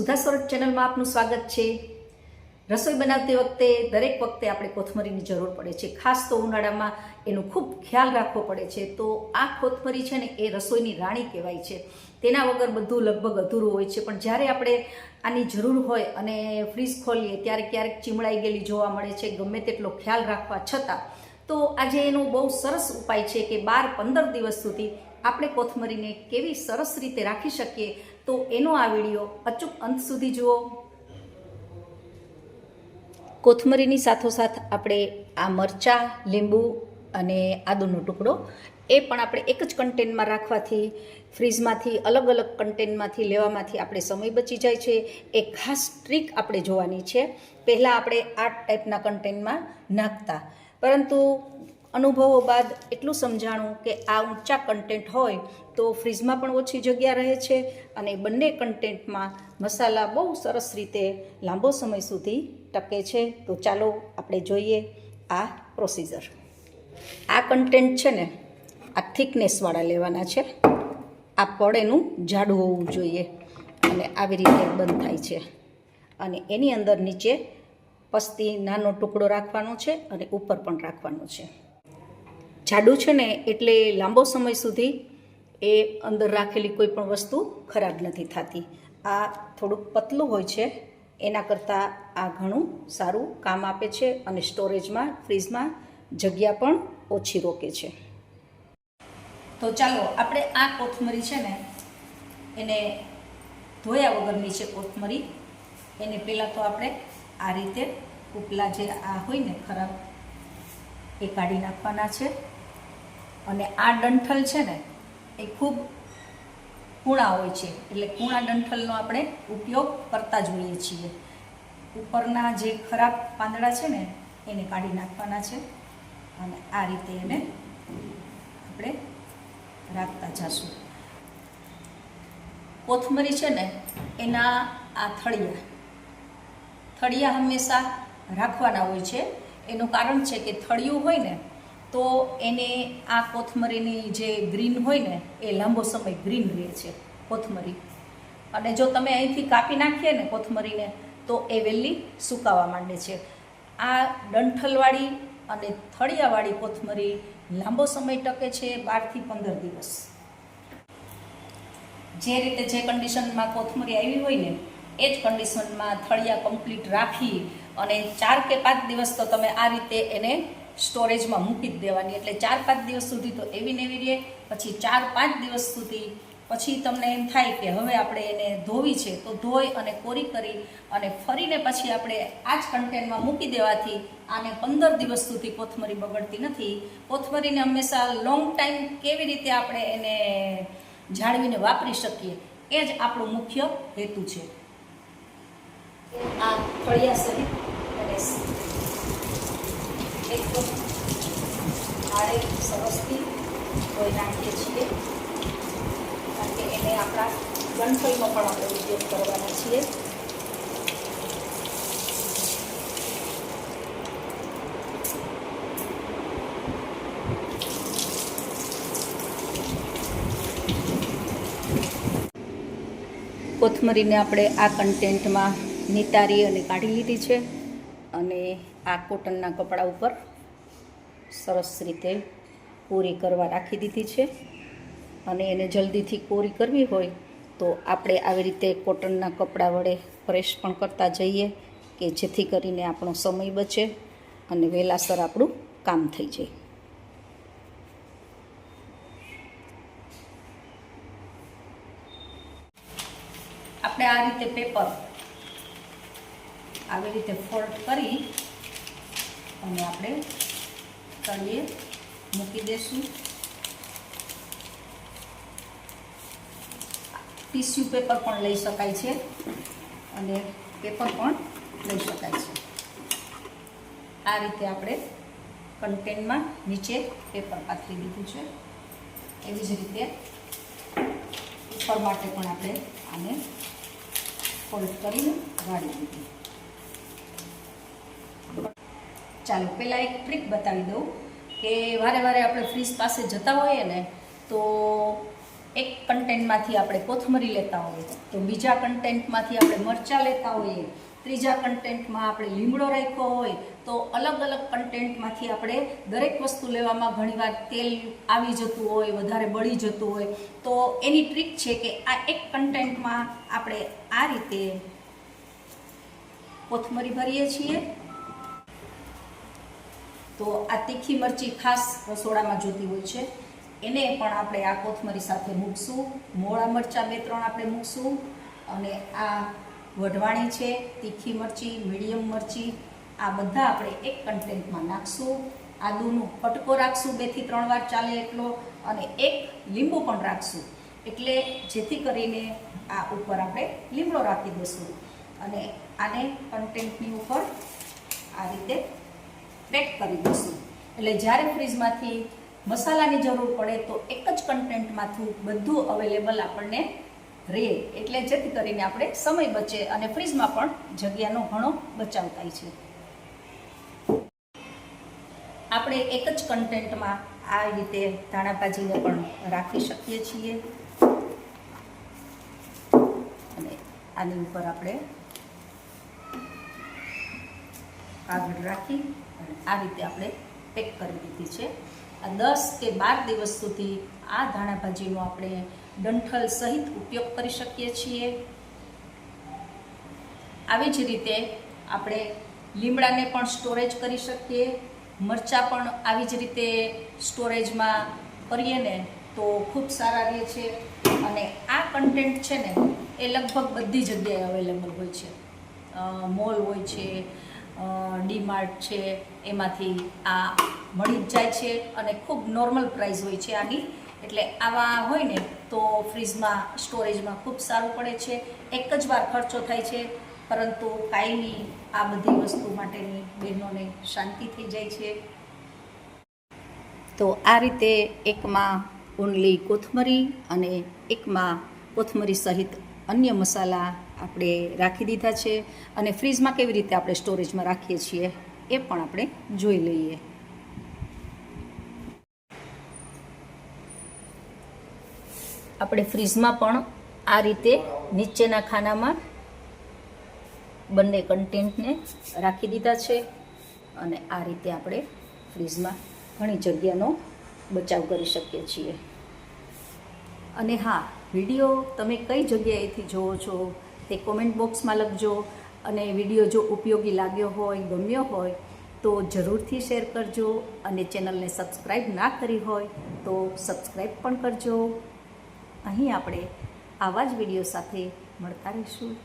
સુધા સ્વરૂપ ચેનલમાં આપનું સ્વાગત છે. રસોઈ બનાવતી વખતે, દરેક વખતે આપણે કોથમરીની જરૂર પડે છે. ખાસ તો ઉનાળામાં એનો ખૂબ ખ્યાલ રાખવો પડે છે. તો આ કોથમરી છે ને, એ રસોઈની રાણી કહેવાય છે. તેના વગર બધું લગભગ અધૂરું હોય છે. પણ જ્યારે આપણે આની જરૂર હોય અને ફ્રીજ ખોલીએ, ત્યારે ક્યારેક ચીમડાઈ ગયેલી જોવા મળે છે. ગમે તેટલો ખ્યાલ રાખવા છતાં, તો આજે એનો બહુ સરસ ઉપાય છે કે બાર પંદર દિવસ સુધી આપણે કોથમરીને કેવી સરસ રીતે રાખી શકીએ, તો એનો આ વીડિયો અચૂક અંત સુધી જુઓ. કોથમરીની સાથોસાથ આપણે આ મરચાં, લીંબુ અને આદુનો ટુકડો, એ પણ આપણે એક જ કન્ટેનમાં રાખવાથી ફ્રીજમાંથી અલગ અલગ કન્ટેનમાંથી લેવામાંથી આપણે સમય બચી જાય છે. એ ખાસ ટ્રીક આપણે જોવાની છે. પહેલાં આપણે આ ટાઈપના કન્ટેનમાં નાખતા. પરંતુ અનુભવો બાદ એટલું સમજાણું કે આ ઊંચા કન્ટેન્ટ હોય તો ફ્રીજમાં પણ ઓછી જગ્યા રહે છે અને બંને કન્ટેન્ટમાં મસાલા બહુ સરસ રીતે લાંબો સમય સુધી ટકે છે. તો ચાલો આપણે જોઈએ આ પ્રોસીજર આ કન્ટેન્ટ છે ને, આ થિકનેસવાળા લેવાના છે. આ પડ એનું જાડું હોવું જોઈએ અને આવી રીતે બંધ થાય છે. અને એની અંદર નીચે પસ્તી નાનો ટુકડો રાખવાનો છે અને ઉપર પણ રાખવાનો છે. જાડું છે ને એટલે લાંબો સમય સુધી એ અંદર રાખેલી કોઈ પણ વસ્તુ ખરાબ નથી થતી. આ થોડુંક પતલું હોય છે, એના કરતાં આ ઘણું સારું કામ આપે છે અને સ્ટોરેજમાં, ફ્રીજમાં જગ્યા પણ ઓછી રોકે છે. તો ચાલો, આપણે આ કોથમરી છે ને, એને ધોયા વગરની છે કોથમરી. એને પહેલાં તો આપણે આ રીતે ઉપલા જે આ હોય ને ખરાબ, એ કાઢી નાખવાના છે. અને આ ડંઠલ છે ને, એ ખૂબ કૂણા હોય છે. એટલે કૂણા ડંઠલનો આપણે ઉપયોગ કરતા જોઈએ છીએ. ઉપરના જે ખરાબ પાંદડા છે ને, એને કાઢી નાખવાના છે અને આ રીતે એને આપણે રાખતા જશું. કોથમરી છે ને, એના આ થળિયા થળિયા હંમેશા રાખવાના હોય છે. એનું કારણ છે કે થળિયું હોય ને તો એને આ કોથમરીની જે ગ્રીન હોય ને, એ લાંબો સમય ગ્રીન રહે છે, કોથમરી. અને જો તમે અહીંથી કાપી નાખીએ ને કોથમરીને, તો એ વહેલી સુકાવા માંડે છે. આ ડંઠલવાળી અને થળિયાવાળી કોથમરી લાંબો સમય ટકે છે બારથી પંદર દિવસ. જે રીતે જે કન્ડિશનમાં કોથમરી આવી હોય ને, એ જ કન્ડિશનમાં થળિયા કમ્પ્લીટ રાખી અને ચાર કે પાંચ દિવસ તો તમે આ રીતે એને સ્ટોરેજમાં મૂકી જ દેવાની. એટલે ચાર પાંચ દિવસ સુધી તો એવી ને એવી રહે, પછી ચાર પાંચ દિવસ સુધી, પછી તમને એમ થાય કે હવે આપણે એને ધોવી છે, તો ધોઈ અને કોરી કરી અને ફરીને પછી આપણે આ જ કન્ટેનમાં મૂકી દેવાથી આને પંદર દિવસ સુધી કોથમરી બગડતી નથી. કોથમરીને હંમેશા લોંગ ટાઈમ કેવી રીતે આપણે એને જાળવીને વાપરી શકીએ, એ જ આપણો મુખ્ય હેતુ છે. આ ફળિયા સહિત અને એકદમ આડે સરસથી ધોઈ નાખીએ છીએ. કારણ કે એને આપણા ગણફળીમાં પણ આપણે ઉપયોગ કરવાના છીએ. કોથમરીને આપણે આ કન્ટેન્ટમાં નિતારી અને કાઢી લીધી છે. અને આ કોટનના કપડા ઉપર સરસ રીતે કોરી કરવા રાખી દીધી છે. અને એને જલ્દીથી કોરી કરવી હોય તો આપણે આવી રીતે કોટનના કપડા વડે પ્રેસ પણ કરતા જઈએ કે જેથી કરીને આપણો સમય બચે અને વહેલાસર આપણું કામ થઈ જાય. આપણે આ રીતે પેપર આવી રીતે ફોલ્ડ કરી અને આપણે તળીએ, મૂકી દઈશું. ટીસ્યુ પેપર પણ લઈ શકાય છે અને પેપર પણ લઈ શકાય છે. આ રીતે આપણે કન્ટેનમાં નીચે પેપર પાથરી દીધું છે. એવી જ રીતે ઉપર માટે પણ આપણે આને ફોલ્ડ કરીને વાળી દીધી. ચાલો, પહેલાં એક ટ્રીક બતાવી દઉં કે વારે વારે આપણે ફ્રીજ પાસે જતા હોઈએ ને, તો એક કન્ટેન્ટમાંથી આપણે કોથમરી લેતા હોઈએ. તો બીજા કન્ટેન્ટમાંથી આપણે મરચાં લેતા હોઈએ. ત્રીજા કન્ટેન્ટમાં આપણે લીમડો રાખ્યો હોય, તો અલગ અલગ કન્ટેન્ટમાંથી આપણે દરેક વસ્તુ લેવામાં ઘણીવાર તેલ આવી જતું હોય, વધારે બળી જતું હોય. તો એની ટ્રીક છે કે આ એક કન્ટેન્ટમાં આપણે આ રીતે કોથમરી ભરીએ છીએ. તો આ તીખી મરચી ખાસ રસોડામાં જોતી હોય છે. એને પણ આપણે આ કોથમરી સાથે મૂકશું. મોળા મરચાં બે ત્રણ આપણે મૂકશું. અને આ વઢવાણી છે, તીખી મરચી, મીડિયમ મરચી, આ બધા આપણે એક કન્ટેન્ટમાં નાખશું. આદુનું કટકો રાખશું બેથી ત્રણ વાર ચાલે એટલો અને એક લીંબુ પણ રાખશું. એટલે જેથી કરીને આ ઉપર આપણે લીમડો રાખી દઈશું. અને આને કન્ટેન્ટની ઉપર આ રીતે પેક કરી દઈશું. એટલે જ્યારે ફ્રીજમાંથી મસાલાની જરૂર પડે તો એક જ કન્ટેન્ટમાંથી બધું અવેલેબલ આપણને રહે. એટલે જેથી કરીને આપણે સમય બચે અને ફ્રીજમાં પણ જગ્યાનો ઘણો બચાવ થાય છે. આપણે એક જ કન્ટેન્ટમાં આ રીતે ધાણાભાજીને પણ રાખી શકીએ છીએ. અને આની ઉપર આપણે કાગળ રાખી અને આ રીતે આપણે પેક કરી દીધી છે. આ દસ કે બાર દિવસ સુધી આ ધાણાભાજીનો આપણે ડંઠલ સહિત ઉપયોગ કરી શકીએ છીએ. આવી જ રીતે આપણે લીમડાને પણ સ્ટોરેજ કરી શકીએ. મરચાં પણ આવી જ રીતે સ્ટોરેજમાં કરીએ ને તો ખૂબ સારા રહે છે. અને આ કન્ટેન્ટ છે ને એ લગભગ બધી જગ્યાએ અવેલેબલ હોય છે. મોલ હોય છે ડીમાર્ટ છે, એમાંથી આ મળી જ જાય છે અને ખૂબ નોર્મલ પ્રાઇસ હોય છે આની. એટલે આવા હોય ને તો ફ્રીજમાં, સ્ટોરેજમાં ખૂબ સારું પડે છે. એક જ વાર ખર્ચો થાય છે, પરંતુ કાયમી આ બધી વસ્તુ માટેની બહેનોને શાંતિ થઈ જાય છે. તો આ રીતે એકમાં ઓનલી કોથમરી અને એકમાં કોથમરી સહિત અન્ય મસાલા આપણે રાખી દીધા છે અને ફ્રીજમાં કેવી રીતે આપણે સ્ટોરેજમાં રાખીએ છીએ એ પણ આપણે જોઈ લઈએ. આપણે ફ્રીજમાં પણ આ રીતે નીચેના ખાનામાં બંને કન્ટેન્ટને રાખી દીધા છે અને આ રીતે આપણે ફ્રીજમાં ઘણી જગ્યાનો બચાવ કરી શકીએ છીએ. અને હા, વીડિયો તમે કઈ જગ્યાએથી જોવો છો? તે કોમેન્ટ બોક્સમાં લખજો અને વીડિયો જો ઉપયોગી લાગ્યો હોય, ગમ્યો હોય, તો જરૂરથી શેર કરજો અને ચેનલને સબસ્ક્રાઈબ ના કરી હોય, તો સબસ્ક્રાઈબ પણ કરજો. અહીં આપણે આવા જ વીડિયો સાથે મળતા રહીશું.